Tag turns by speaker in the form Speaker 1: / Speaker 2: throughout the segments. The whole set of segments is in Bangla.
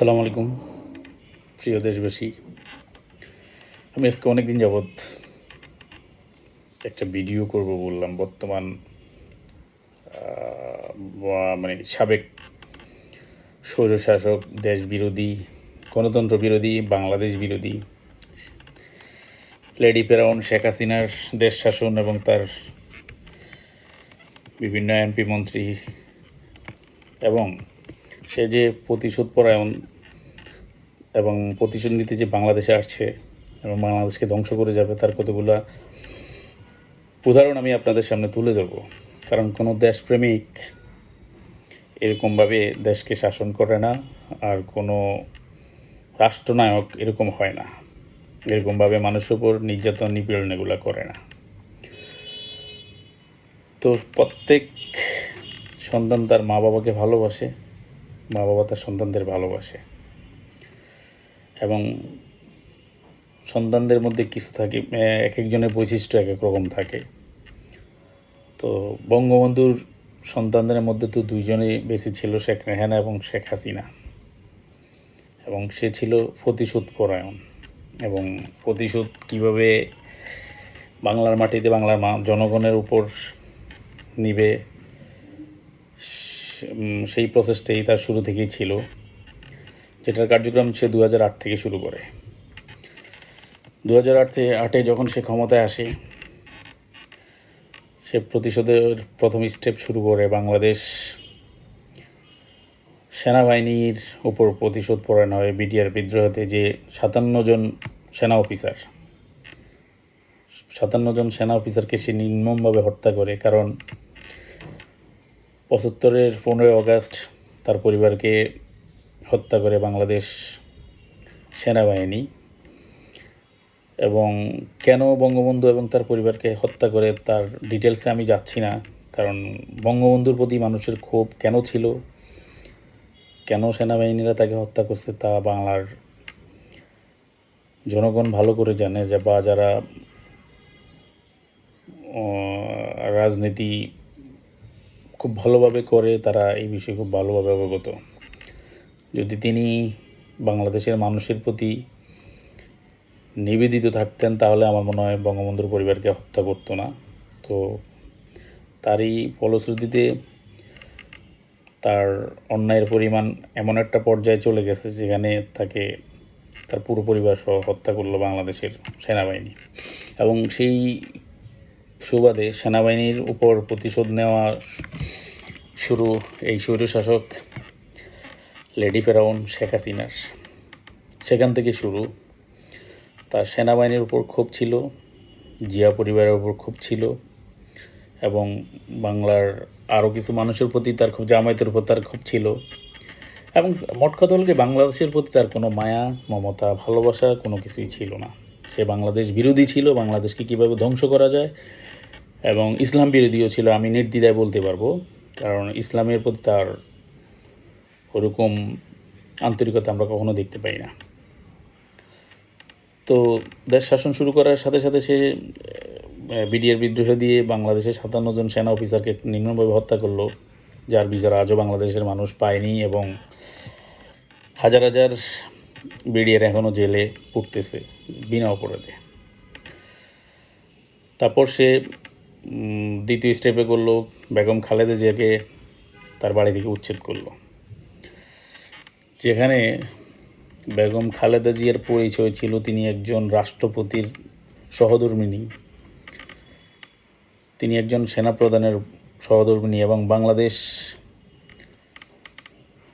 Speaker 1: আসসালামু আলাইকুম, প্রিয় দেশবাসী। আমি আজকে অনেকদিন যাবৎ একটা ভিডিও করব বললাম, বর্তমান মানে সাবেক স্বৈরশাসক দেশ বিরোধী গণতন্ত্র বিরোধী, বাংলাদেশ বিরোধী, লেডি পেরাউন শেখ হাসিনার দেশ শাসন এবং তার বিভিন্ন এমপি মন্ত্রী এবং সে যে প্রতিশোধ পরায়ণ এবং প্রতিশোধ নিতে যে বাংলাদেশে আসছে এবং বাংলাদেশকে ধ্বংস করে যাবে, তার কতগুলা উদাহরণ আমি আপনাদের সামনে তুলে ধরবো। কারণ কোনো দেশপ্রেমিক এরকমভাবে দেশকে শাসন করে না, আর কোনো রাষ্ট্রনায়ক এরকম হয় না। এরকমভাবে মানুষের উপর নির্যাতন, নিপীড়ন এগুলো করে না। তো প্রত্যেক সন্তান তার মা বাবাকে ভালোবাসে। মা বাবা তার সন্তানদের ভালোবাসে। এবং সন্তানদের মধ্যে কিছু থাকে, এক একজনের বৈশিষ্ট্য এক এক রকম থাকে। তো বঙ্গবন্ধুর সন্তানদের মধ্যে তো দুইজনই বেশি ছিল শেখ রেহানা এবং শেখ হাসিনা। এবং সে ছিল প্রতিশোধ পরায়ণ। এবং প্রতিশোধ কীভাবে বাংলার মাটিতে বাংলার মা- জনগণের উপর নিবে সেই প্রসেসটাই তার শুরু থেকেই ছিল, যেটার কার্যক্রম সে দু থেকে শুরু করে। দু হাজার আটে আটে যখন সে ক্ষমতায় আসে, সে প্রতিশোধের প্রথম স্টেপ শুরু করে বাংলাদেশ সেনাবাহিনীর উপর প্রতিশোধ পরায়ণ হয় বিডিআর বিদ্রোহতে, যে সাতান্ন জন সেনা অফিসার, সাতান্ন জন সেনা অফিসারকে সে নির্মমভাবে হত্যা করে, কারণ পঁচাত্তরের পনেরোই আগস্ট তার পরিবারকে হত্যা করে বাংলাদেশ সেনাবাহিনী এবং কেন বঙ্গবন্ধু এবং তার পরিবারকে হত্যা করে তার ডিটেলসে আমি যাচ্ছি না। কারণ বঙ্গবন্ধুর প্রতি মানুষের ক্ষোভ কেন ছিল? কেন সেনাবাহিনীরা তাকে হত্যা করছে তা বাংলার জনগণ ভালো করে জানে যে বা যারা রাজনীতি খুব ভালোভাবে করে তারা এই বিষয়ে খুব ভালোভাবে অবগত। যদি তিনি বাংলাদেশের মানুষের প্রতি নিবেদিত থাকতেন, তাহলে আমার মনে হয় বঙ্গবন্ধুর পরিবারকে হত্যা করতো না। তো তারই ফলশ্রুতিতে তার অন্যায়ের পরিমাণ এমন একটা পর্যায়ে চলে গেছে, যেখানে তাকে তার পুরো পরিবার সহ হত্যা করল বাংলাদেশের সেনাবাহিনী। এবং সেই সুবাদে সেনাবাহিনীর উপর প্রতিশোধ নেওয়া শুরু এই স্বৈরশাসক লেডি ফেরাউন শেখ হাসিনার। সেখান থেকে শুরু। তার সেনাবাহিনীর উপর ক্ষোভ ছিল, জিয়া পরিবারের উপর ক্ষোভ ছিল এবং বাংলার আরও কিছু মানুষের প্রতি তার খুব জামায়াতের উপর তার ক্ষোভ ছিল এবং মোট কথা কি বাংলাদেশের প্রতি তার কোনো মায়া, মমতা, ভালোবাসা কোনো কিছুই ছিল না। সে বাংলাদেশ বিরোধী ছিল, বাংলাদেশকে কীভাবে ধ্বংস করা যায় এবং ইসলাম বিরোধীও ছিল, আমি নির্দ্বিধায় বলতে পারব। কারণ ইসলামের প্রতি তার ওরকম আন্তরিকতা আমরা কখনো দেখতে পাই না। তো দেশ শাসন শুরু করার সাথে সাথে সে বিডিআর বিদ্রোহ দিয়ে বাংলাদেশের সাতান্ন জন সেনা অফিসারকে নিম্নভাবে হত্যা করল, যার বিচার আজও বাংলাদেশের মানুষ পায়নি এবং হাজার হাজার বিডিআর এখনও জেলে পুড়তেছে বিনা অপরাধে। তারপর সে দ্বিতীয় স্টেপে করল, বেগম খালেদা জিয়াকে তার বাড়ি থেকে উচ্ছেদ করল। যেখানে বেগম খালেদা জিয়ার পরিচয় ছিল, তিনি একজন রাষ্ট্রপতির সহধর্মিনী তিনি একজন সেনাপ্রধানের সহধর্মিনী এবং বাংলাদেশ,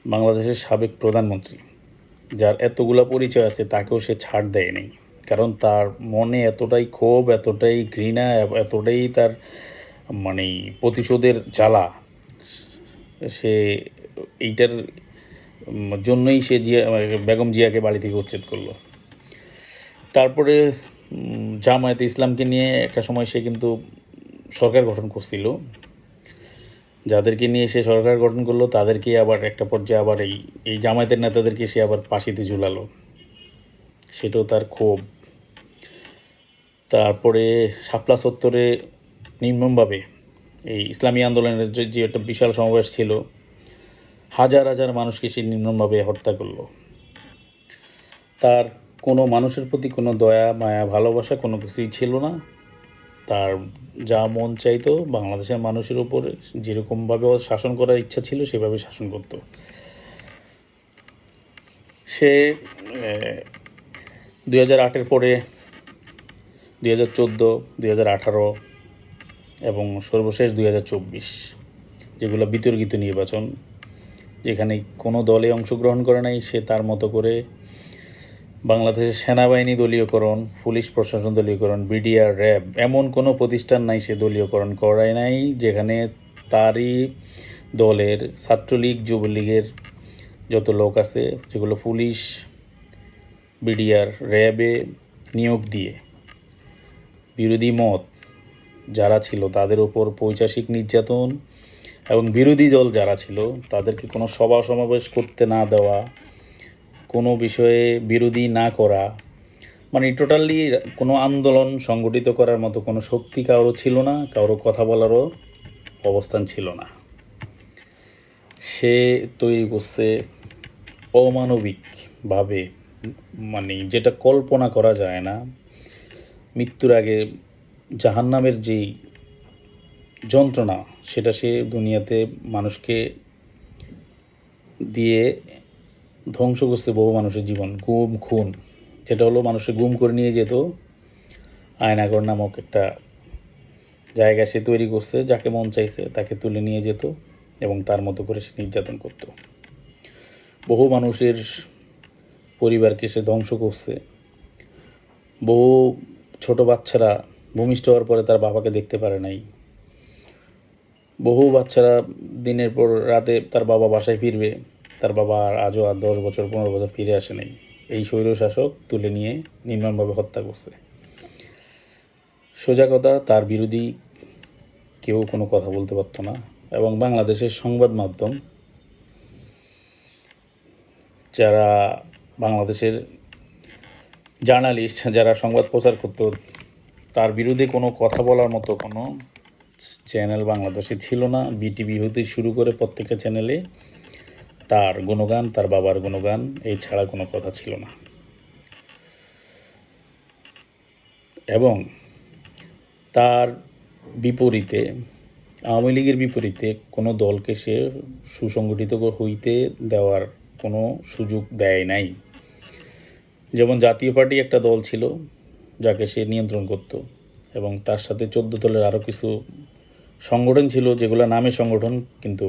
Speaker 1: বাংলাদেশের সাবেক প্রধানমন্ত্রী। যার এতগুলা পরিচয় আছে, তাকেও সে ছাড় দেয়নি। কারণ তার মনে এতটাই ক্ষোভ, এতটাই ঘৃণা, এতটাই তার মানে প্রতিশোধের জ্বালা। সে এইটার জন্যই সে জিয়া, বেগম জিয়াকে বাড়ি থেকে উচ্ছেদ করল। তারপরে জামায়াতে ইসলামকে নিয়ে একটা সময় সে কিন্তু সরকার গঠন করছিল। যাদেরকে নিয়ে সে সরকার গঠন করল, তাদেরকে আবার একটা পর্যায়ে আবার এই এই জামায়াতের নেতাদেরকে সে আবার ফাঁসিতে ঝুলালো। সেটাও তার ক্ষোভ। তারপরে শাপলা চত্বরে নির্মমভাবে এই ইসলামী আন্দোলনের যে যে একটা বিশাল সমাবেশ ছিল, হাজার হাজার মানুষকে সে নির্মমভাবে হত্যা করল। তার কোনো মানুষের প্রতি কোনো দয়া, মায়া, ভালোবাসা কোনো কিছুই ছিল না। তার যা মন চাইতো বাংলাদেশের মানুষের উপরে, যেরকমভাবে শাসন করার ইচ্ছা ছিল সেভাবে শাসন করত। সে দুই হাজার আটের পরে দুই হাজার চোদ্দ হাজার আঠারো এবং সর্বশেষ দুই হাজার চব্বিশ, যেগুলো বিতর্কিত নির্বাচন, যেখানে কোনো দলে অংশগ্রহণ করে নাই, সে তার মতো করে বাংলাদেশের সেনাবাহিনী দলীয়করণ, পুলিশ প্রশাসন দলীয়করণ, বিডিআর, র্যাব এমন কোনো প্রতিষ্ঠান নাই সে দলীয়করণ করায় নাই, যেখানে তারই দলের ছাত্রলীগ, যুবলীগের যত লোক আছে, যেগুলো পুলিশ, বিডিআর, র্যাবে নিয়োগ দিয়ে বিরোধী মত যারা ছিল তাদের উপর পৈশাসিক নির্যাতন এবং বিরোধী দল যারা ছিল তাদেরকে কোনো সভা সমাবেশ করতে না দেওয়া, কোনো বিষয়ে বিরোধী না করা মানে টোটালি কোনো আন্দোলন সংগঠিত করার মতো কোনো শক্তি কারও ছিল না, কারও কথা বলারও অবস্থান ছিল না। সে তৈরি করছে অমানবিকভাবে মানে যেটা কল্পনা করা যায় না মৃত্যুর আগে জাহান্নামের যেই যন্ত্রণা, সেটা সে দুনিয়াতে মানুষকে দিয়ে ধ্বংস করছে বহু মানুষের জীবন। গুম, খুন, যেটা হলো মানুষের গুম করে নিয়ে যেত। আয়নাগর নামক একটা জায়গা সে তৈরি করছে, যাকে মন চাইছে, তাকে তুলে নিয়ে যেত এবং তার মতো করে সে নির্যাতন করত। বহু মানুষের পরিবারকে সে ধ্বংস করছে। বহু ছোট বাচ্চারা ভূমিষ্ঠ হওয়ার পরে তার বাবাকে দেখতে পারে নাই। বহু বাচ্চারা দিনের পর রাতে তার বাবা বাসায় ফিরবে। তার বাবা আর আজও আর দশ বছর, পনেরো বছর ফিরে আসে নাই। এই স্বৈর শাসক তুলে নিয়ে নির্মমভাবে হত্যা করছে। সোজা কথা, তার বিরোধী কেউ কোনো কথা বলতে পারতো না। এবং বাংলাদেশের সংবাদ মাধ্যম, যারা বাংলাদেশের জার্নালিস্ট যারা সংবাদ প্রচার করতো, তার বিরুদ্ধে কোনো কথা বলার মতো কোনো চ্যানেল বাংলাদেশে ছিল না। বিটিভি হতে শুরু করে প্রত্যেকটা চ্যানেলে তার গুণগান, তার বাবার গুণগান এই ছাড়া কোনো কথা ছিল না। এবং তার বিপরীতে, আওয়ামী লীগের বিপরীতে কোনো দলকে সে সুসংগঠিত হইতে দেওয়ার কোনো সুযোগ দেয় নাই। যেমন জাতীয় পার্টি একটা দল ছিল যাকে সে নিয়ন্ত্রণ করত, এবং তার সাথে চোদ্দ দলের আরও কিছু সংগঠন ছিল, যেগুলো নামে সংগঠন, কিন্তু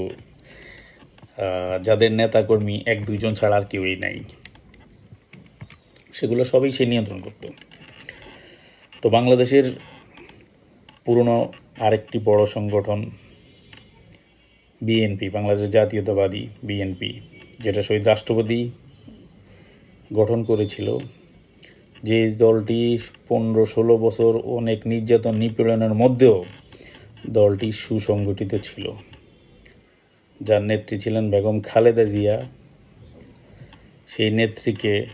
Speaker 1: যাদের নেতাকর্মী এক দুইজন ছাড়া আর কেউই নাই। সেগুলো সবই সে নিয়ন্ত্রণ করত। তো বাংলাদেশের পুরনো আরেকটি বড় সংগঠন বিএনপি বাংলাদেশ জাতীয়তাবাদী বিএনপি, যেটা শহীদ রাষ্ট্রপতি গঠন করেছিল, যে দলটি পনেরো ষোলো বছর অনেক নির্যাতন নিপীড়নের মধ্যেও দলটি সুসংগঠিত ছিল। যার নেত্রী ছিলেন বেগম খালেদা জিয়া। সেই নেত্রীকে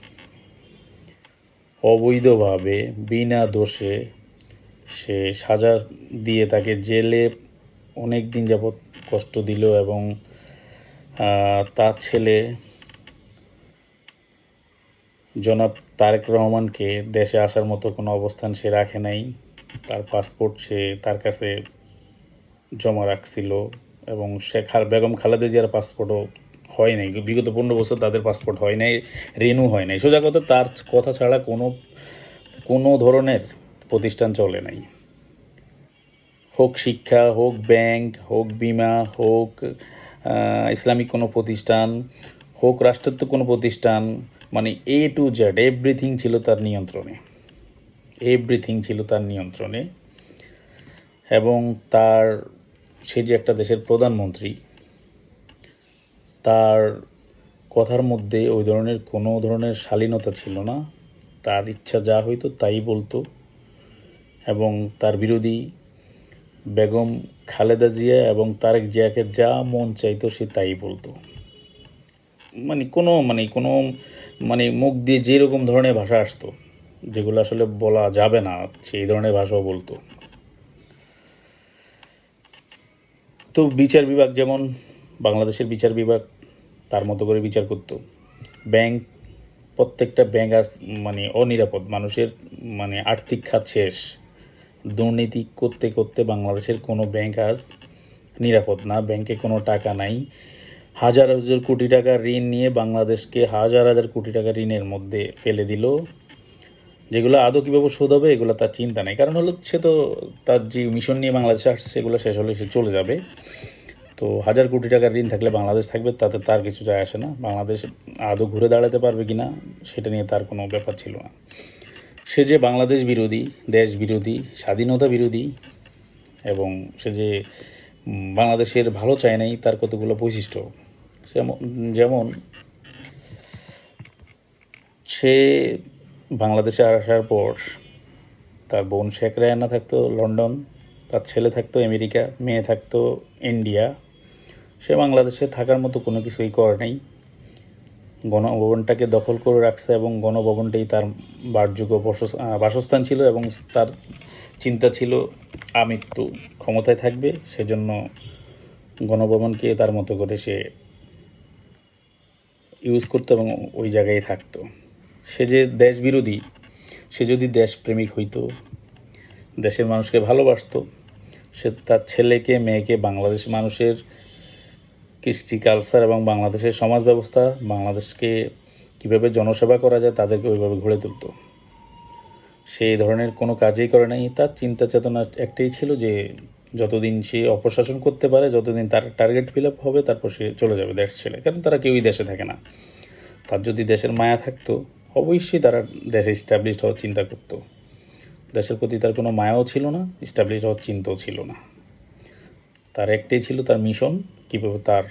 Speaker 1: অবৈধভাবে, বিনা দোষে সে সাজা দিয়ে তাকে জেলে অনেক দিন যাবৎ কষ্ট দিল এবং তার ছেলে জনাব তারেক রহমানকে দেশে আসার মতো কোনো অবস্থান সে রাখে নাই। তার পাসপোর্ট সে তার কাছে জমা রাখছিল এবং শেখ বেগম খালেদা জিয়ার পাসপোর্টও হয় নাই। বিগত পনেরো বছর তাদের পাসপোর্ট হয় নাই রেনু হয় নাই। সোজা কথা, তার কথা ছাড়া কোনো কোনো ধরনের প্রতিষ্ঠান চলে নাই। হোক শিক্ষা, হোক ব্যাংক, হোক বিমা, হোক ইসলামিক কোনো প্রতিষ্ঠান, হোক রাষ্ট্রায়ত্ত কোনো প্রতিষ্ঠান মানে এ টু জেড এভরিথিং ছিল তার নিয়ন্ত্রণে। এভরিথিং ছিল তার নিয়ন্ত্রণে। এবং তার, সে যে একটা দেশের প্রধানমন্ত্রী, তার কথার মধ্যে ওই ধরনের কোনো ধরনের শালীনতা ছিল না। তার ইচ্ছা যা হইতো তাই বলতো। এবং তার বিরোধী বেগম খালেদা জিয়া এবং তারেক জিয়াকে যা মন চাইতো সে তাই বলতো। মানে কোনো মানে কোনো মানে মুখ দিয়ে যেরকম ধরনের ভাষা আসতো, যেগুলো আসলে বলা যাবে না, সেই ধরনের ভাষাও বলতো। তো বিচার বিভাগ যেমন বাংলাদেশের বিচার বিভাগ তার মতো করে বিচার করতো। ব্যাংক, প্রত্যেকটা ব্যাংক আজ মানে অনিরাপদ, মানুষের মানে আর্থিক খাত শেষ। দুর্নীতি করতে করতে বাংলাদেশের কোনো ব্যাংক আজ নিরাপদ না, ব্যাংকে কোনো টাকা নাই। হাজার হাজার কোটি টাকা ঋণ নিয়ে বাংলাদেশকে হাজার হাজার কোটি টাকা ঋণের মধ্যে ফেলে দিল। যেগুলো আদৌ কীভাবে শোধ হবে, এগুলো তার চিন্তা নেই। কারণ হলো, সে তো তার যে মিশন নিয়ে বাংলাদেশে আসছে, সেগুলো শেষ হলে সে চলে যাবে। তো হাজার কোটি টাকার ঋণ থাকলে বাংলাদেশ থাকবে, তাতে তার কিছু যায় আসে না। বাংলাদেশ আদৌ ঘুরে দাঁড়াতে পারবে কি না সেটা নিয়ে তার কোনো ব্যাপার ছিল না। সে যে বাংলাদেশ বিরোধী, দেশ বিরোধী, স্বাধীনতা বিরোধী, এবং সে যে বাংলাদেশের ভালো চায় নাই, তার কতগুলো বৈশিষ্ট্য যেমন যেমন, সে বাংলাদেশে আসার পর তার বোন শেখ রায়না থাকতো লন্ডন, তার ছেলে থাকতো আমেরিকা, মেয়ে থাকতো ইন্ডিয়া। সে বাংলাদেশে থাকার মতো কোনো কিছুই করে নাই। গণভবনটাকে দখল করে রাখছে এবং গণভবনটাই তার বাসযোগ্য বসস- বাসস্থান ছিল এবং তার চিন্তা ছিল, আমৃত্যু ক্ষমতায় থাকবে। সেজন্য গণভবনকে তার মতো করে সে ইউজ করতো এবং ওই জায়গায় থাকতো। সে যে দেশ বিরোধী সে যদি দেশপ্রেমিক হইতো, দেশের মানুষকে ভালোবাসতো, সে তার ছেলেকে, মেয়েকে, বাংলাদেশ মানুষের কৃষ্টি কালচার এবং বাংলাদেশের সমাজ ব্যবস্থা, বাংলাদেশকে কীভাবে জনসেবা করা যায় তাদেরকে ওইভাবে গড়ে তুলতো। সেই ধরনের কোনো কাজই করে নাই। তার চিন্তা চেতনা একটাই ছিল যে যতদিন সে অপশাসন করতে পারে, যতদিন তার টার্গেট ফিল আপ হবে, তারপর সে চলে যাবে দেশ ছেড়ে। কারণ তারা কেউই দেশে থাকে না। তার যদি দেশের মায়া থাকতো, অবশ্যই তারা দেশে স্ট্যাবলিশড হওয়ার চিন্তা করতো। দেশের প্রতি তার কোনো মায়াও ছিল না স্ট্যাবলিশ হওয়ার চিন্তাও ছিল না। তার একটাই ছিল তার মিশন কীভাবে তার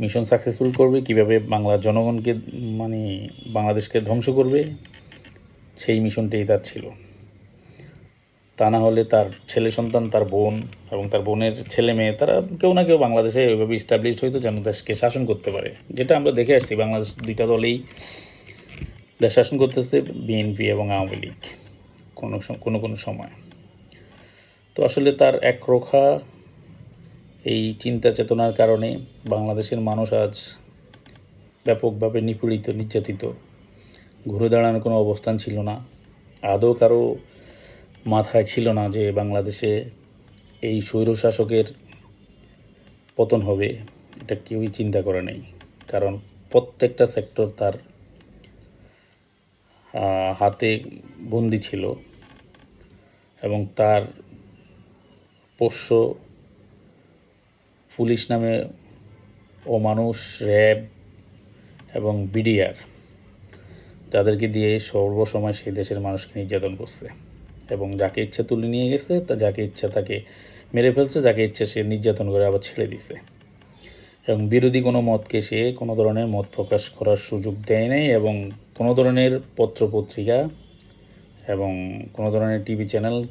Speaker 1: মিশন সাকসেসফুল করবে, কীভাবে বাংলার জনগণকে মানে বাংলাদেশকে ধ্বংস করবে, সেই মিশনটাই তার ছিল। তা না হলে তার ছেলে সন্তান, তার বোন এবং তার বোনের ছেলে মেয়ে, তারা কেউ না কেউ বাংলাদেশে ওইভাবে স্টাবলিশড হইতো যেন দেশকে শাসন করতে পারে। যেটা আমরা দেখে আসছি, বাংলাদেশ দুইটা দলেই দেশ শাসন করতেছে, বিএনপি এবং আওয়ামী লীগ, কোনো কোনো কোনো সময়। তো আসলে তার একরোখা এই চিন্তা চেতনার কারণে বাংলাদেশের মানুষ আজ ব্যাপকভাবে নিপীড়িত, নির্যাতিত। ঘুরে দাঁড়ানোর কোনো অবস্থান ছিল না। আদৌ কারও মাথায় ছিল না যে বাংলাদেশে এই স্বৈরশাসকের পতন হবে, এটা কেউই চিন্তা করে নেই। কারণ প্রত্যেকটা সেক্টর তার হাতে বন্দি ছিল এবং তার পোষ্য পুলিশ নামে ও মানুষ র্যাব এবং বিডিআর যাদেরকে দিয়ে সর্বসময় সেই দেশের মানুষকে নির্যাতন করছে। এবং যাকে ইচ্ছা তুলে নিয়ে গেছে, তা যাকে ইচ্ছা তাকে মেরে ফেলছে, যাকে ইচ্ছা সে নির্যাতন করে আবার ছেড়ে দিছে। এবং বিরোধী কোনো মতকে সে কোনো ধরনের মত প্রকাশ করার সুযোগ দেয় নাই এবং কোনো ধরনের পত্র পত্রিকা এবং কোনো ধরনের টিভি চ্যানেল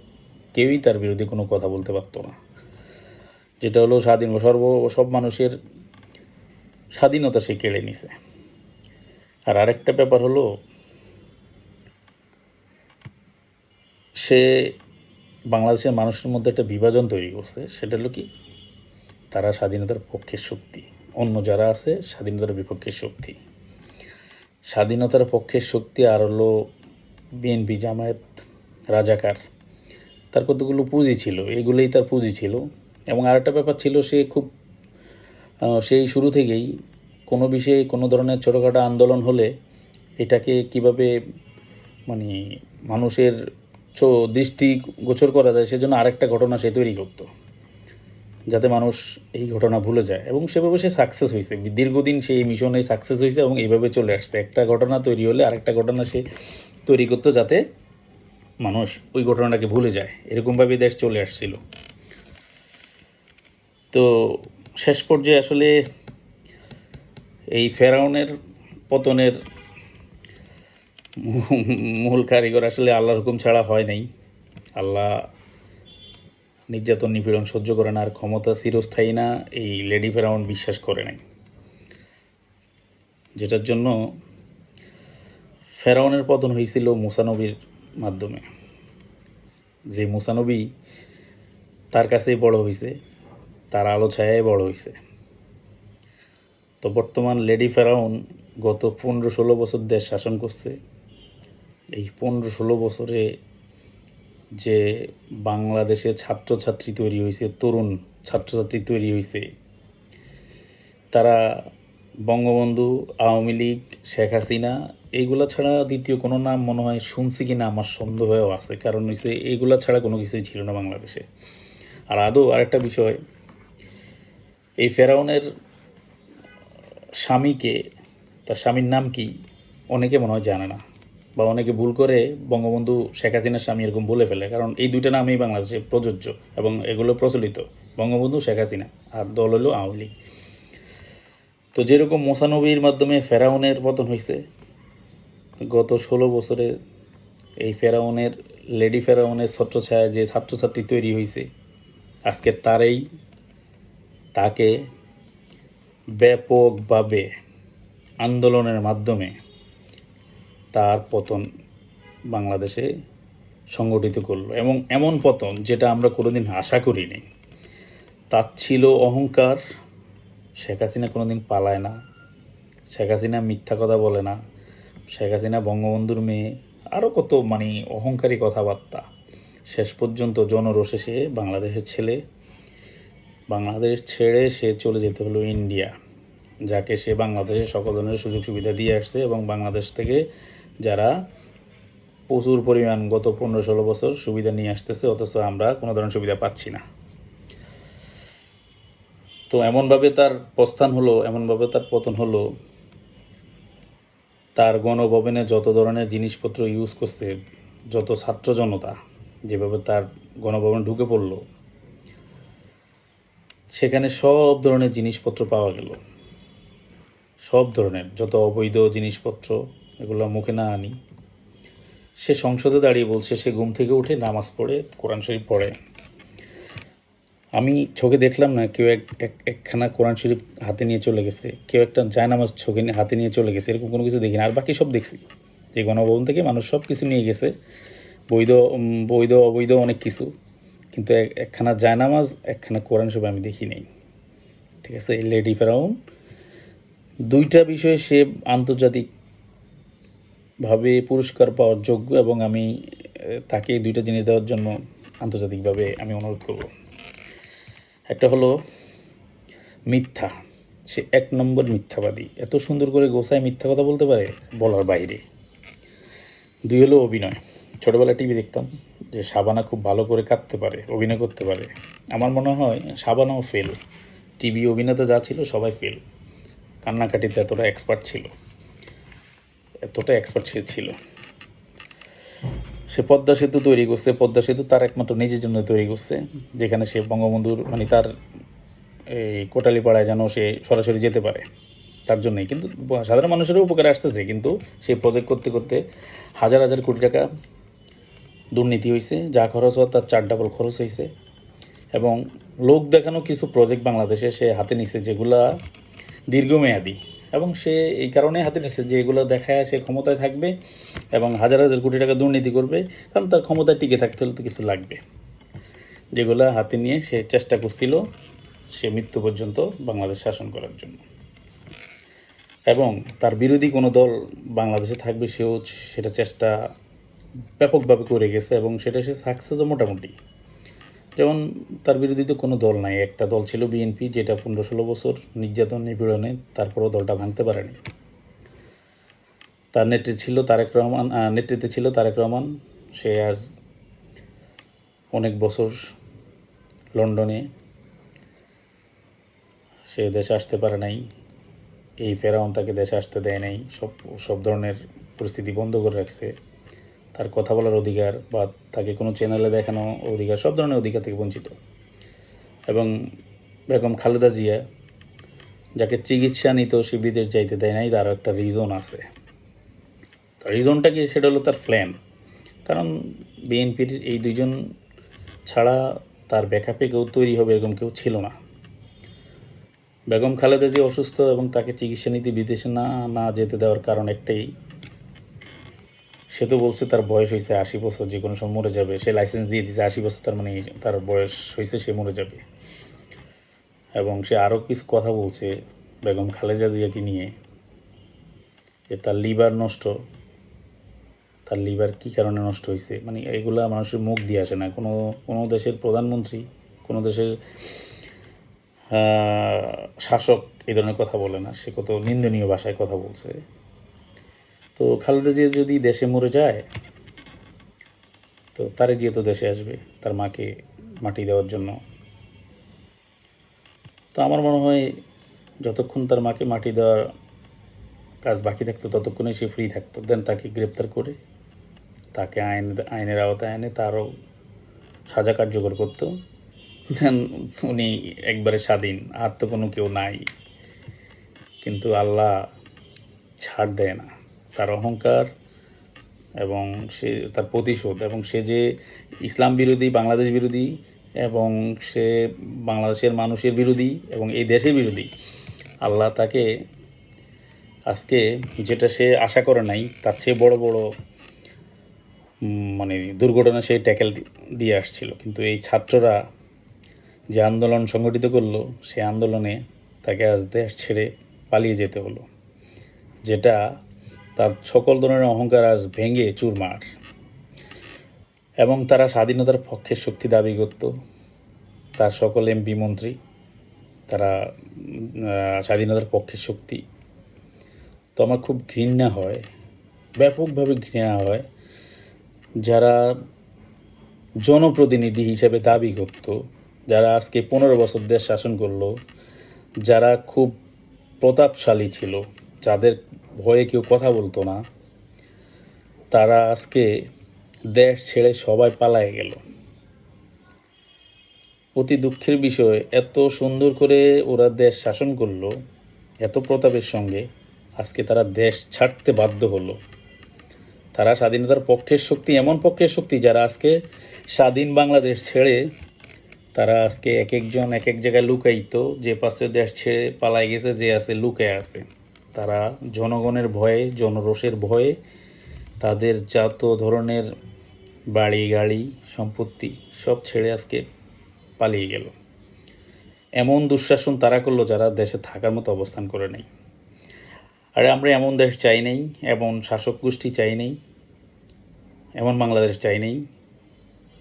Speaker 1: কেউই তার বিরুদ্ধে কোনো কথা বলতে পারতো না। যেটা হলো স্বাধীন সর্ব সব মানুষের স্বাধীনতা সে কেড়ে নিছে। আর আরেকটা ব্যাপার হলো সে বাংলাদেশের মানুষের মধ্যে একটা বিভাজন তৈরি করছে, সেটা হলো কি? তারা স্বাধীনতার পক্ষের শক্তি। অন্য যারা আছে, স্বাধীনতার বিপক্ষের শক্তি। স্বাধীনতার পক্ষের শক্তি আর হলো বিএনপি জামায়াত রাজাকার। তার কতগুলো পুঁজি ছিল? এগুলোই তার পুঁজি ছিল। এবং আরেকটা ব্যাপার ছিল, সে খুব সেই শুরু থেকেই কোনো বিষয়ে কোনো ধরনের ছোটোখাটো আন্দোলন হলে এটাকে কীভাবে মানে মানুষের দৃষ্টি গোচর করা যায়, সেজন্য আরেকটা ঘটনা সে তৈরি করতো, যাতে মানুষ এই ঘটনা ভুলে যায়। এবং সেভাবে সে সাকসেস হয়েছে। দীর্ঘদিন সেই মিশনে সাকসেস হয়েছে এবং এইভাবে চলে আসছে। একটা ঘটনা তৈরি হলে আরেকটা ঘটনা সে তৈরি করতো যাতে মানুষ ওই ঘটনাটাকে ভুলে যায়। এরকমভাবে দেশ চলে আসছিল। তো শেষ পর্যায়ে আসলে এই ফেরাউনের পতনের মূল কারিগর আসলে আল্লাহর হুকুম ছাড়া হয় নাই। আল্লাহ নির্যাতন, নিপীড়ন সহ্য করে না, আর ক্ষমতা চিরস্থায়ী না, এই লেডি ফেরাউন বিশ্বাস করে নাই। যেটার জন্য ফেরাউনের পতন হয়েছিল মুসানবীর মাধ্যমে। যে মুসানবী তার কাছেই বড় হয়েছে তার আলো ছায়ায় বড় হয়েছে তো বর্তমান লেডি ফেরাউন গত পনেরো ষোলো বছর দেশ শাসন করছে। এই পনেরো ষোলো বছরে যে বাংলাদেশে ছাত্রছাত্রী তৈরি হয়েছে, তরুণ ছাত্রছাত্রী তৈরি হয়েছে, তারা বঙ্গবন্ধু, আওয়ামী লীগ, শেখ হাসিনা এইগুলা ছাড়া দ্বিতীয় কোনো নাম মনে হয় শুনছি কি না আমার সন্দেহও আছে। কারণ হচ্ছে এইগুলা ছাড়া কোনো কিছুই ছিল না বাংলাদেশে। আর আদৌ আরেকটা বিষয়, এই ফেরাউনের স্বামীকে, তার স্বামীর নাম কি, অনেকে মনে হয় জানে না। বা অনেকে ভুল করে বঙ্গবন্ধু শেখ হাসিনার স্বামী এরকম বলে ফেলে, কারণ এই দুইটা নামই বাংলাদেশে প্রযোজ্য এবং এগুলো প্রচলিত, বঙ্গবন্ধু, শেখ হাসিনা আর দল হলো আওয়ামী লীগ। তো যেরকম মোসানবির মাধ্যমে ফেরাউনের পতন হয়েছে, গত ষোলো বছরে এই ফেরাউনের, লেডি ফেরাউনের ছত্রছায়া যে ছাত্রছাত্রী তৈরি হয়েছে, আজকে তারেই, তাকে ব্যাপকভাবে আন্দোলনের মাধ্যমে তার পতন বাংলাদেশে সংগঠিত করল। এবং এমন পতন যেটা আমরা কোনোদিন আশা করিনি। তার ছিল অহংকার। শেখ হাসিনা কোনোদিন পালায় না। শেখ হাসিনা মিথ্যা কথা বলে না। শেখ হাসিনা বঙ্গবন্ধুর মেয়ে। আরও কত মানে অহংকারী কথাবার্তা। শেষ পর্যন্ত জনরোষে সে বাংলাদেশের ছেলে। বাংলাদেশ ছেড়ে সে চলে যেতে হলো ইন্ডিয়া। যাকে সে বাংলাদেশে সকল ধরনের সুযোগ সুবিধা দিয়ে আসছে এবং বাংলাদেশ থেকে যারা প্রচুর পরিমাণ গত পনেরো ষোলো বছর সুবিধা নিয়ে আসতেছে, অথচ আমরা কোনো ধরনের সুবিধা পাচ্ছি না। তো এমনভাবে তার প্রস্থান হলো, এমনভাবে তার পতন হলো, তার গণভবনে যত ধরনের জিনিসপত্র ইউজ করছে, যত ছাত্র জনতা যেভাবে তার গণভবনে ঢুকে পড়ল, সেখানে সব ধরনের জিনিসপত্র পাওয়া গেল। সব ধরনের, যত অবৈধ জিনিসপত্র এগুলো মুখে না আনি। সে সংসদে দাঁড়িয়ে বলছে, সে ঘুম থেকে উঠে নামাজ পড়ে কোরআন শরীফ পড়ে। আমি চোখে দেখলাম না, কেউ এক, এক- একখানা কোরআন শরীফ হাতে নিয়ে চলে গেছে। কেউ একটা জায়নামাজ চোখে নিয়ে- হাতে নিয়ে চলে গেছে, এরকম কোনো কিছু দেখিনি। আর বাকি সব দেখছি। যে গণভবন থেকে মানুষ সব কিছু নিয়ে গেছে, বৈধ বৈধ, অবৈধ অনেক কিছু। কিন্তু এক- একখানা জায়নামাজ, একখানা কোরআন শরীফ আমি দেখি নাই। ঠিক আছে, লেডি ফেরাউন। দুইটা বিষয়ে সে আন্তর্জাতিক ভাবে পুরস্কার পাওয়ার যোগ্য এবং আমি তাকে দুইটা জিনিস দেওয়ার জন্য আন্তর্জাতিকভাবে আমি অনুরোধ করব। একটা হলো মিথ্যা। সে এক নম্বর মিথ্যাবাদী। এত সুন্দর করে গোসায় মিথ্যা কথা বলতে পারে? বলার বাইরে। দুই হলো অভিনয়। ছোটবেলায় টিভি দেখতাম যে সাবানা খুব ভালো করে কাঁদতে পারে, অভিনয় করতে পারে। আমার মনে হয় সাবানাও ফেল টিভি অভিনেতা যা ছিল সবাই ফেল কান্নাকাটিতে এতটা এক্সপার্ট ছিল। এতটা এক্সপার্ট সে ছিল। সে পদ্মা সেতু তৈরি করছে। পদ্মা সেতু তার একমাত্র নিজের জন্য তৈরি করছে, যেখানে সে বঙ্গবন্ধুর মানে তার এই কোটালীপাড়ায় যেন সে সরাসরি যেতে পারে, তার জন্যই। কিন্তু সাধারণ মানুষেরও উপকারে আসতেছে, কিন্তু সেই প্রজেক্ট করতে করতে হাজার হাজার কোটি টাকা দুর্নীতি হয়েছে যা খরচ হওয়ার তার চার ডাবল খরচ হয়েছে এবং লোক দেখানো কিছু প্রজেক্ট বাংলাদেশে সে হাতে নিছে, যেগুলা দীর্ঘমেয়াদী। এবং সে এই কারণে হাতে নিচ্ছে যে এগুলো দেখায় সে ক্ষমতায় থাকবে এবং হাজার হাজার কোটি টাকা দুর্নীতি করবে, কারণ তার ক্ষমতায় টিকে থাকতে হলে তো কিছু লাগবে। যেগুলা হাতে নিয়ে সে চেষ্টা করছিল, সে মৃত্যু পর্যন্ত বাংলাদেশ শাসন করার জন্য। এবং তার বিরোধী কোনো দল বাংলাদেশে থাকবে, সেও সেটা চেষ্টা ব্যাপকভাবে করে গেছে এবং সেটা সে সাকসেসও মোটামুটি। যেমন তার বিরোধী তো কোনো দল নাই। একটা দল ছিল বিএনপি, যেটা পনেরো ষোলো বছর নির্যাতন, নিপীড়নে তারপরেও দলটা ভাঙতে পারেনি। তার নেতৃত্বে ছিল তারেক রহমান নেতৃত্বে ছিল তারেক রহমান। সে আজ অনেক বছর লন্ডনে। সে দেশে আসতে পারে নাই। এই ফেরাউন তাকে দেশে আসতে দেয় নাই। সব সব ধরনের পরিস্থিতি বন্ধ করে রাখছে। তার কথা বলার অধিকার বা তাকে কোনো চ্যানেলে দেখানো অধিকার, সব ধরনের অধিকার থেকে বঞ্চিত। এবং বেগম খালেদা জিয়া, যাকে চিকিৎসা নিত, সে বিদেশ যাইতে দেয় নাই তারও একটা রিজন আছে। রিজনটা কি? সেটা হলো তার প্ল্যান কারণ বিএনপির এই দুজন ছাড়া তার ব্যাকআপে কেউ তৈরি হবে এরকম কেউ ছিল না। বেগম খালেদা জিয়া অসুস্থ এবং তাকে চিকিৎসা নিতে বিদেশে না না যেতে দেওয়ার কারণ একটাই সে তো বলছে তার বয়স হয়েছে আশি বছর, যে কোনো সময় মরে যাবে। সে লাইসেন্স দিয়ে দিয়েছে আশি বছর, তার মানে তার বয়স হয়েছে, সে মরে যাবে। এবং সে আরও কিছু কথা বলছে, বেগম খালেদা জিয়াকে নিয়ে, যে তার লিভার নষ্ট, তার লিভার কি কারণে নষ্ট হয়েছে? মানে এগুলা মানুষের মুখ দিয়ে আসে না। কোনো কোনো দেশের প্রধানমন্ত্রী, কোনো দেশের শাসক এই ধরনের কথা বলে না। সে কত নিন্দনীয় ভাষায় কথা বলছে। তো খালেদা জিয়া যদি দেশে মরে যায়, তো তারে জিয়া তো দেশে আসবে, তার মাকে মাটি দেওয়ার জন্য। তো আমার মনে হয় যতক্ষণ তার মাকে মাটি দেওয়ার কাজ বাকি থাকতো, ততক্ষণে সে ফ্রি থাকতো। দেন তাকে গ্রেপ্তার করে তাকে আইন, আইনের আওতায় এনে তারও সাজা কার্যকর করতো। দেন উনি একবারে স্বাধীন, আর তো কোনো কেউ নাই। কিন্তু আল্লাহ ছাড় দেয় না। তার অহংকার এবং সে তার প্রতিশোধ এবং সে যে ইসলাম বিরোধী, বাংলাদেশ বিরোধী এবং সে বাংলাদেশের মানুষের বিরোধী এবং এই দেশের বিরোধী, আল্লাহ তাকে আজকে যেটা সে আশা করে নাই, তার চেয়ে বড় বড় মানে দুর্ঘটনা সে ট্যাকেল দিয়ে আসছিল। কিন্তু এই ছাত্ররা যে আন্দোলন সংগঠিত করল, সে আন্দোলনে তাকে আজ দেশ ছেড়ে পালিয়ে যেতে হলো। যেটা তার সকল ধরনের অহংকার আজ ভেঙে চুরমার। এবং তারা স্বাধীনতার পক্ষের শক্তি দাবি করত। তার সকল এমপি মন্ত্রী, তারা স্বাধীনতার পক্ষের শক্তি। তো আমার খুব ঘৃণা হয়, ব্যাপকভাবে ঘৃণা হয়, যারা জনপ্রতিনিধি হিসেবে দাবি করত, যারা আজকে পনেরো বছর দেশ শাসন করল, যারা খুব প্রতাপশালী ছিল, যাদের ভয়ে কেউ কথা বলতো না। তারা আজকে দেশ ছেড়ে সবাই পালায় গেল। অতি দুঃখের বিষয়, এত সুন্দর করে ওরা দেশ শাসন করল, এত প্রতাপের সঙ্গে আজকে তারা দেশ ছাড়তে বাধ্য হলো। তারা স্বাধীনতার পক্ষের শক্তি, এমন পক্ষের শক্তি যারা আজকে স্বাধীন বাংলাদেশ ছেড়ে তারা আজকে এক একজন এক এক জায়গায় লুকাইতো যে পাশে দেশ ছেড়ে পালাই গেছে, যে আছে লুকায় আছে। তারা জনগণের ভয়ে, জনরোষের ভয়ে তাদের যত ধরনের বাড়ি, গাড়ি, সম্পত্তি সব ছেড়ে আজকে পালিয়ে গেল। এমন দুঃশাসন তারা করল যারা দেশে থাকার মতো অবস্থান করে নেই। আর আমরা এমন দেশ চাই নেই, এমন শাসক গোষ্ঠী চাই নেই, এমন বাংলাদেশ চাই নেই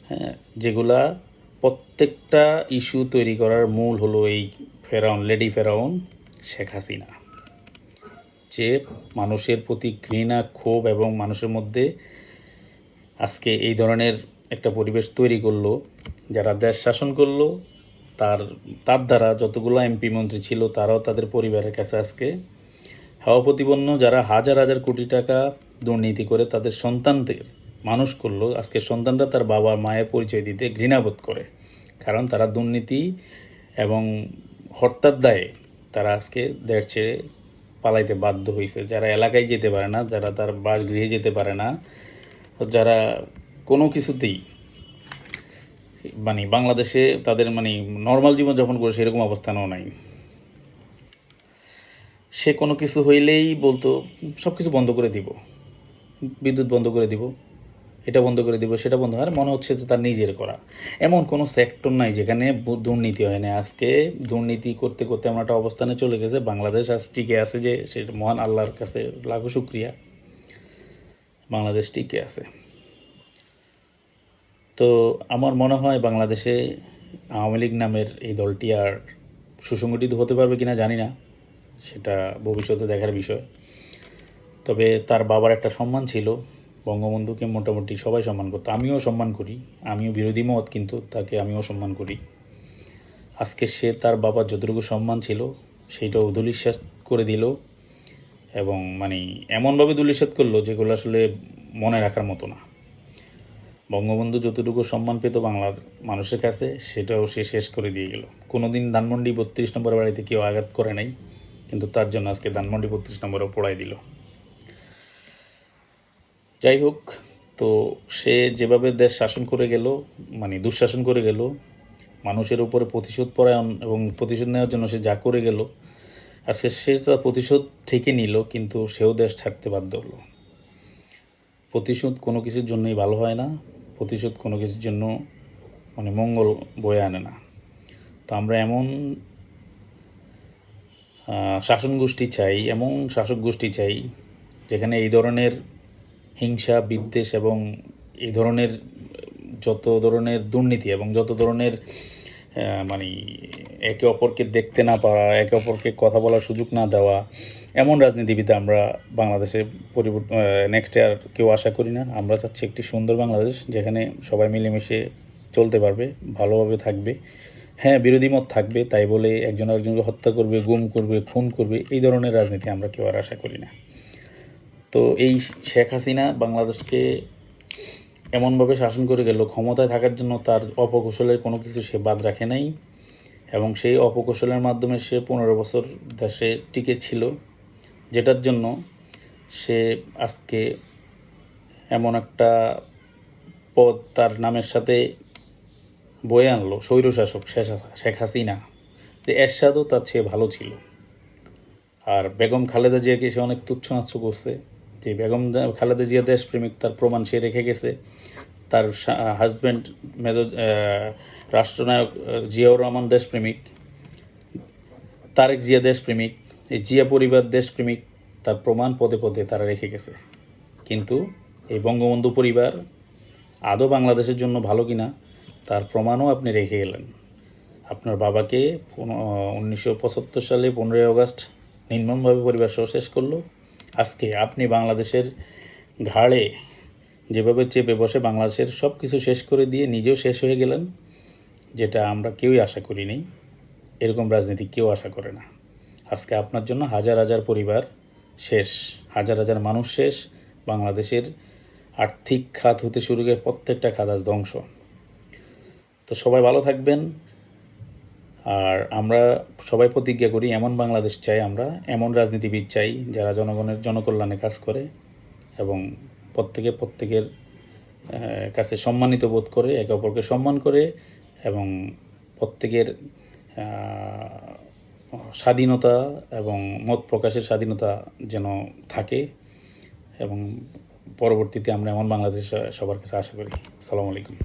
Speaker 1: হ্যাঁ যেগুলা প্রত্যেকটা ইস্যু তৈরি করার মূল হলো এই ফেরাউন, লেডি ফেরাউন শেখ হাসিনা। যে মানুষের প্রতি ঘৃণা, ক্ষোভ এবং মানুষের মধ্যে আজকে এই ধরনের একটা পরিবেশ তৈরি করল, যারা দেশ শাসন করল, তার তার দ্বারা যতগুলো এমপি মন্ত্রী ছিল, তারাও তাদের পরিবারের কাছে আজকে হাওয়া প্রতিপন্ন, যারা হাজার হাজার কোটি টাকা দুর্নীতি করে তাদের সন্তানদের মানুষ করল, আজকে সন্তানরা তার বাবা, মায়ের পরিচয় দিতে ঘৃণাবোধ করে। কারণ তারা দুর্নীতি এবং হত্যার দায়ে তারা আজকে দেশ ছেড়ে পালাইতে বাধ্য হয়েছে যারা এলাকায় যেতে পারে না, যারা তার বাসগৃহে যেতে পারে না যারা কোনো কিছুতেই মানে বাংলাদেশে তাদের মানে নর্মাল জীবন জীবনযাপন করে সেরকম অবস্থানও নাই। সে কোনো কিছু হইলেই বলতো সব কিছু বন্ধ করে দিব। বিদ্যুৎ বন্ধ করে দিব। এটা বন্ধ করে দিব, সেটা বন্ধ। আর মনে হচ্ছে যে তার নিজের করা। এমন কোনো সেক্টর নাই যেখানে দুর্নীতি হয় না আজকে দুর্নীতি করতে করতে এমন একটা অবস্থানে চলে গেছে। বাংলাদেশ আজ টিকে আছে যে সেটা মহান আল্লাহর কাছে লাখো শুক্রিয়া। বাংলাদেশ টিকে আছে। তো আমার মনে হয় বাংলাদেশে আওয়ামী লীগ নামের এই দলটি আর সুসংগঠিত হতে পারবে কিনা জানি না। সেটা ভবিষ্যতে দেখার বিষয়। তবে তার বাবার একটা সম্মান ছিল। বঙ্গবন্ধুকে মোটামুটি সবাই সম্মান করতো। আমিও সম্মান করি। আমিও বিরোধী মত, কিন্তু তাকে আমিও সম্মান করি। আজকে সে তার বাবার যতটুকু সম্মান ছিল, সেইটাও ধূলিসাৎ করে দিল এবং মানে এমনভাবে দুলিশ্বাস করল যেগুলো আসলে মনে রাখার মতো না। বঙ্গবন্ধু যতটুকু সম্মান পেত বাংলার মানুষের কাছে, সেটাও সে শেষ করে দিয়ে গেল। কোনোদিন ধানমন্ডি বত্রিশ নম্বর বাড়িতে কেউ আঘাত করে নাই, কিন্তু তার জন্য আজকে ধানমন্ডি বত্রিশ নম্বরও পড়াই দিল। যাই হোক, তো সে যেভাবে দেশ শাসন করে গেল মানে দুঃশাসন করে গেল, মানুষের উপরে প্রতিশোধ পরায়ণ এবং প্রতিশোধ নেওয়ার জন্য সে যা করে গেল, আর সে সে তার প্রতিশোধ ঠিকই নিল, কিন্তু সেও দেশ ছাড়তে বাধ্য হলো। প্রতিশোধ কোনো কিছুর জন্যই ভালো হয় না, প্রতিশোধ কোনো কিছুর জন্য মানে মঙ্গল বয়ে আনে না। তো আমরা এমন শাসন গোষ্ঠী চাই, এমন শাসক গোষ্ঠী চাই, যেখানে এই ধরনের হিংসা, বিদ্বেষ এবং এই ধরনের যত ধরনের দুর্নীতি এবং যত ধরনের মানে একে অপরকে দেখতে না পারা একে অপরকে কথা বলার সুযোগ না দেওয়া, এমন রাজনীতিবিদ আমরা বাংলাদেশে নেক্সট ইয়ার কেউ আশা করি না। আমরা চাচ্ছি একটি সুন্দর বাংলাদেশ যেখানে সবাই মিলেমিশে চলতে পারবে, ভালোভাবে থাকবে। হ্যাঁ বিরোধী মত থাকবে, তাই বলে একজন আরেকজনকে হত্যা করবে, গুম করবে, খুন করবে, এই ধরনের রাজনীতি আমরা কেউ আর আশা করি না। তো এই শেখ হাসিনা বাংলাদেশকে এমনভাবে শাসন করে গেল, ক্ষমতায় থাকার জন্য তার অপকৌশলের কোনো কিছু সে বাদ রাখে নাই এবং সেই অপকৌশলের মাধ্যমে সে পনেরো বছর দেশে টিকে ছিল, যেটার জন্য সে আজকে এমন একটা পদ তার নামের সাথে বয়ে আনলো, স্বৈরশাসক শেখ হাসিনা। যে এরশাদও তার চেয়ে ভালো ছিল। আর বেগম খালেদা জিয়াকে সে অনেক তুচ্ছ নাচ্ছ করছে। যে বেগম খালেদা জিয়া দেশপ্রেমিক, তার প্রমাণ সে রেখে গেছে। তার হাজব্যান্ড মেজর রাষ্ট্রনায়ক জিয়াউর রহমান দেশপ্রেমিক। তারেক জিয়া দেশপ্রেমিক। এই জিয়া পরিবার দেশপ্রেমিক, তার প্রমাণ পদে পদে তারা রেখে গেছে। কিন্তু এই বঙ্গবন্ধু পরিবার আদৌ বাংলাদেশের জন্য ভালো কিনা, তার প্রমাণও আপনি রেখে গেলেন। আপনার বাবাকে উনিশশো পঁচাত্তর সালে পনেরোই আগস্ট নির্মমভাবে পরিবার সহ শেষ করল। আজকে আপনি বাংলাদেশের ঘাড়ে যেভাবে চেপে বসে বাংলাদেশের সব কিছু শেষ করে দিয়ে নিজেও শেষ হয়ে গেলেন, যেটা আমরা কেউই আশা করিনি এরকম রাজনীতি কেউ আশা করে না। আজকে আপনার জন্য হাজার হাজার পরিবার শেষ, হাজার হাজার মানুষ শেষ, বাংলাদেশের আর্থিক খাত হতে শুরু করে প্রত্যেকটা খাত আজ ধ্বংস। তো সবাই ভালো থাকবেন। আর আমরা সবাই প্রতিজ্ঞা করি, এমন বাংলাদেশ চাই আমরা, এমন রাজনীতিবিদ চাই যারা জনগণের জনকল্যাণে কাজ করে এবং প্রত্যেকে প্রত্যেকের কাছে সম্মানিত বোধ করে, একে অপরকে সম্মান করে এবং প্রত্যেকের স্বাধীনতা এবং মত প্রকাশের স্বাধীনতা যেন থাকে এবং পরবর্তীতে আমরা এমন বাংলাদেশ সবার কাছে আশা করি। আসসালামু আলাইকুম।